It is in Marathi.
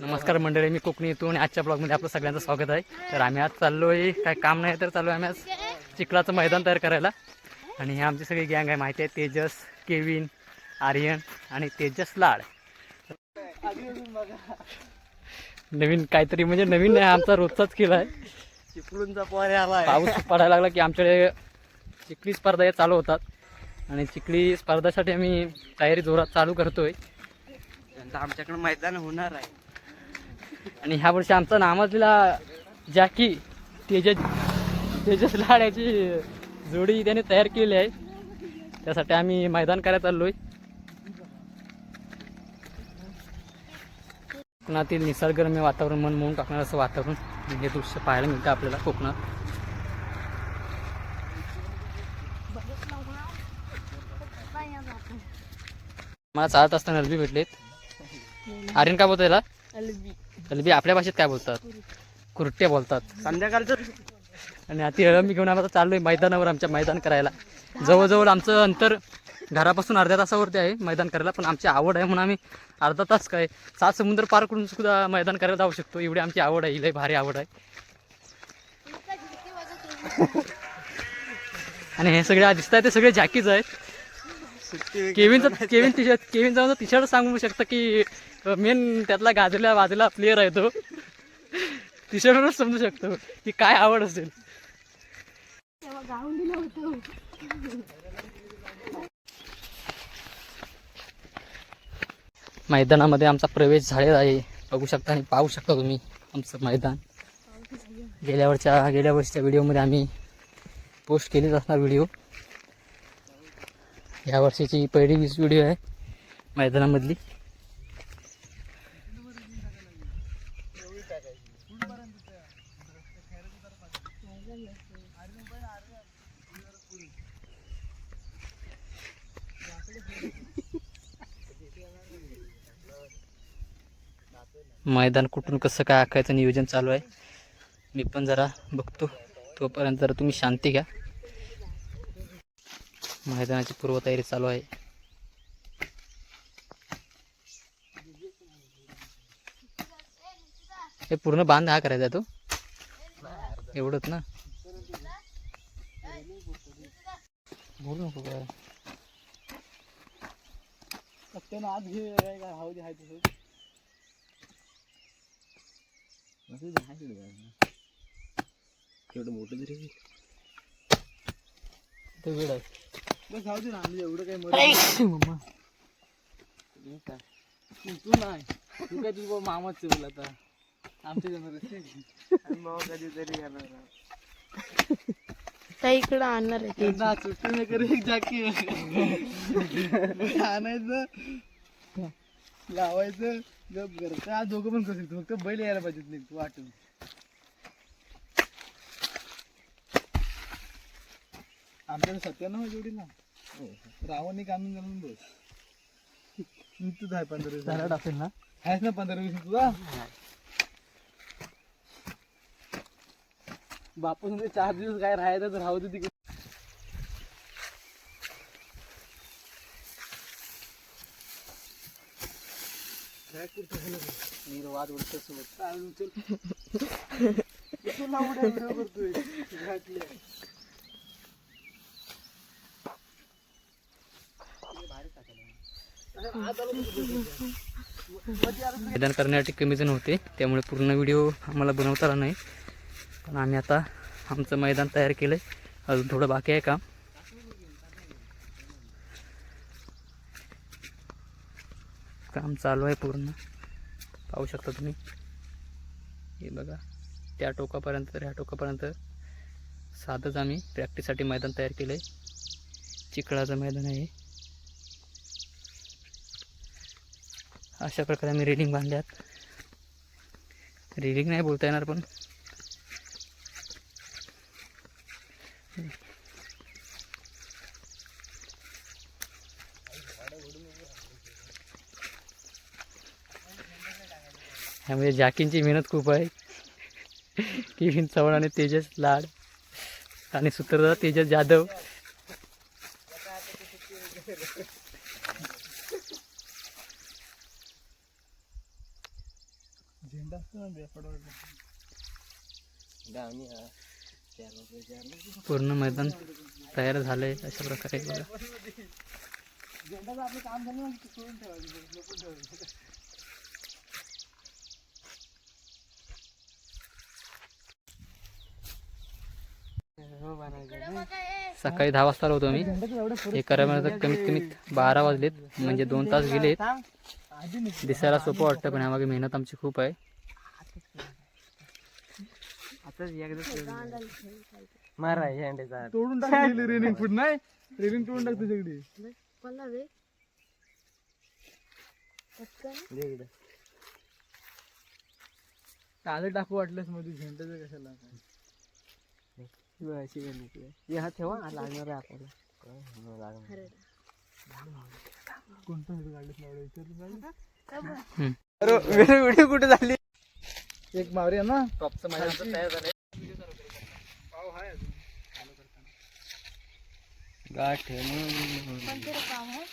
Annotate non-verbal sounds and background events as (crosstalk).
नमस्कार मंडळी मी कोकणी येतो आणि आजच्या ब्लॉगमध्ये आपलं सगळ्यांचं स्वागत आहे. तर आम्ही आज चाललोय काय काम नाही तर चालू आहे आम्ही आज चिखलाचं मैदान तयार करायला. आणि हे आमची सगळी गँग आहे माहिती आहे तेजस केविन आर्यन आणि तेजस लाड. नवीन काहीतरी म्हणजे नवीन नाही आमचा रोजचाच केला आहे. चिपळूणचा पोरे पाऊस पडायला लागला की आमच्याकडे चिखली स्पर्धा या चालू होतात. आणि चिखली स्पर्धासाठी आम्ही तयारी जोरात चालू करतोय. आमच्याकडे मैदान होणार आहे. आणि ह्या वर्षी आमचा नामाजलेला जॅकी तेजस तेजस लाड्याची जोडी त्याने तयार केली आहे. त्यासाठी आम्ही मैदान करायला चाललोय. कोकणातील निसर्गरम्य वातावरण मन मोहून टाकणार असं वातावरण. हे दृश्य पाहायला मिळतं आपल्याला कोकणात. मला चालत असताना अलबी भेटलेत. आर्यन काय बोलतो याला अलबी. आपल्या भाषेत काय बोलतात? कुरट्या बोलतात. संध्याकाळचं आणि आता अळंबी घेऊन आम्ही आता चाललोय मैदानावर आमच्या मैदान करायला. जवळजवळ आमचं अंतर घरापासून अर्ध्या तासावरती आहे मैदान करायला पण आमची आवड आहे म्हणून आम्ही अर्धा तास काय सात समुद्र पार करून सुद्धा मैदान करायला जाऊ शकतो. एवढी आमची आवड आहे लय भारी आवड आहे. आणि हे सगळे दिसत आहे ते सगळे जॅकीज आहेत. केविनचं केविन टी शर्ट केविन जाऊन टी शर्ट सांगू शकतं की मेन त्यातला गाजल्या बाजूला प्लेअर आहे तो. टी शर्टवरच समजू शकतो की काय आवड असेल. मैदानामध्ये आमचा प्रवेश झालेला आहे. बघू शकता आणि पाहू शकता तुम्ही आमचं मैदान. गेल्या वर्षच्या गेल्या वर्षीच्या व्हिडिओमध्ये आम्ही पोस्ट केलीच असणार व्हिडिओ ह्या वर्षीची पहिली वीस व्हिडिओ आहे मैदानामधली. मैदान कुठून कसं काय आखायचं नियोजन चालू आहे मी पण जरा बघतो. तोपर्यंत जरा तुम्ही शांती घ्या. मैदानाची पूर्वतयारी चालू आहे. हे पूर्ण बांध हा करायचा आहे तो? एवढंच ना? बोलू नको काय आज घे काय हाऊ दे हाय तसं एवढं मोठं तरी ते वेळ आहे. बस हाऊ दे ना आम्ही एवढं काय मर मम्मा. तू नाही. तू काय तुझं मामाच बोल आता. आमच्या जनावर मामा कधीतरी येणार त्या इकडं आणणार आहे ते. ना सुट्टी नाही करे एक जाकी आणायचं. लावायचं. गप घरचं आज दोघं पण करू शकतो. फक्त बैल यायला पाहिजे नाही तू वाटून आमच्याकडे सत्त्याण्णव आहे जोडी ना रावण एक आणून घालून बस तू आहे पंधरा वीस? सॅलड असेल ना? आहेस ना पंधरा वीस तुझा बापूस म्हणजे चार दिवस काय राहायचं तर राहू दे तिकडे. निर्वाद उलट सोबत. चालून चल (laughs) इथून लांब उड्या करतोय. घाटल्या. मैदान करण्यासाठी कमी जण होते त्यामुळे पूर्ण व्हिडिओ आम्हाला बनवता आला नाही. पण आम्ही आता आमचं मैदान तयार केलं आहे अजून थोडं बाकी आहे काम. काम चालू आहे पूर्ण. पाहू शकता तुम्ही. हे बघा त्या टोकापर्यंत तर ह्या टोकापर्यंत साधंच आम्ही प्रॅक्टिससाठी मैदान तयार केलं आहे चिखळाचं मैदान आहे. अशा प्रकारे आम्ही रेलिंग बांधल्यात. रेलिंग नाही बोलता येणार पण. ह्यामध्ये जाकींची मेहनत खूप आहे. की चव्हाण आणि तेजस लाड आणि सूत्रधार तेजस जाधव. पूर्ण मैदान तयार झालंय अशा प्रकारे सकाळी दहा वाजता होतो मी हे करायला कमीत कमीत कमी बारा वाजलेत म्हणजे दोन तास गेलेत. दिसायला सोपं वाटतं पण ह्यामागे मेहनत आमची खूप आहे. आताच एकदा मारा तोडून टाकली रेलिंग फुट नाही? रेलिंग तोडून टाक तुझ्याकडे रे टाळे टाकू वाटलंसमध्ये झेंड्याचं कशाला? हा ठेवा लागणार आहे आपल्याला. कोणतं व्हिडिओ कुठे झाली? एक मावरी आहे ना? टॉपचं मैदान तयार झालंय पाव आहे अजून कोणतं रे काम आहे?